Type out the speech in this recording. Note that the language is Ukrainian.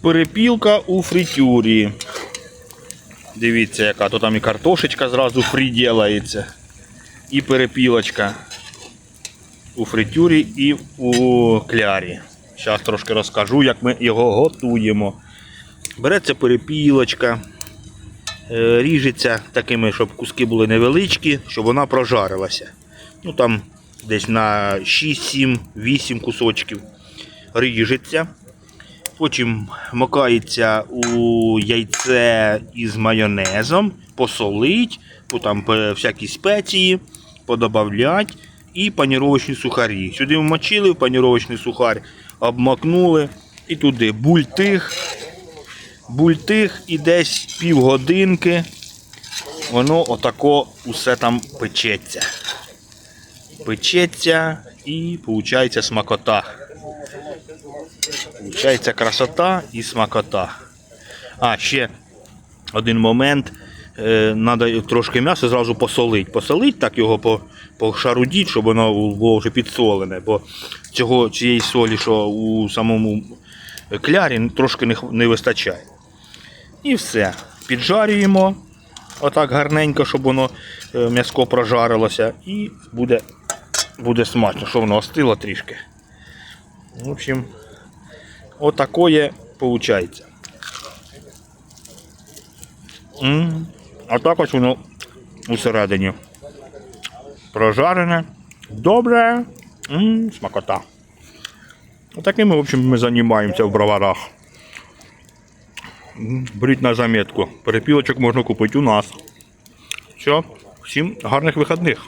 Перепілка у фритюрі. Дивіться, яка то там і картошечка зразу фрі. І перепілочка у фритюрі і у клярі. Зараз трошки розкажу, як ми його готуємо. Береться перепілочка, е, ріжеться такими, щоб куски були невеличкі, щоб вона прожарилася. Ну там десь на 6, 7, 8 кусочків ріжеться. Потім макається у яйце із майонезом, посолить, потім всякі спеції, подобавлять і паніровочні сухарі. Сюди вмочили паніровочний сухар, обмакнули і туди бультих, бультих і десь півгодинки воно отако усе там печеться. Печеться і виходить смакота. Получається красота і смакота. А, ще один момент. Треба трошки м'яса зразу посолити. Посолити, так його по- пошарудіть, щоб воно було вже підсолене. Бо цього, цієї солі, що у самому клярі, трошки не, не вистачає. І все. Піджарюємо отак гарненько, щоб воно е, м'яско прожарилося. І буде, буде смачно, що воно остило трішки. В общем, Отакое виходить. А так ось воно усередині. Прожарене. Добре. М, Смакота. Отакими, в общем, ми займаємося в броварах. М, Беріть на заметку. Перепілочок можна купити у нас. Все, всім гарних вихідних.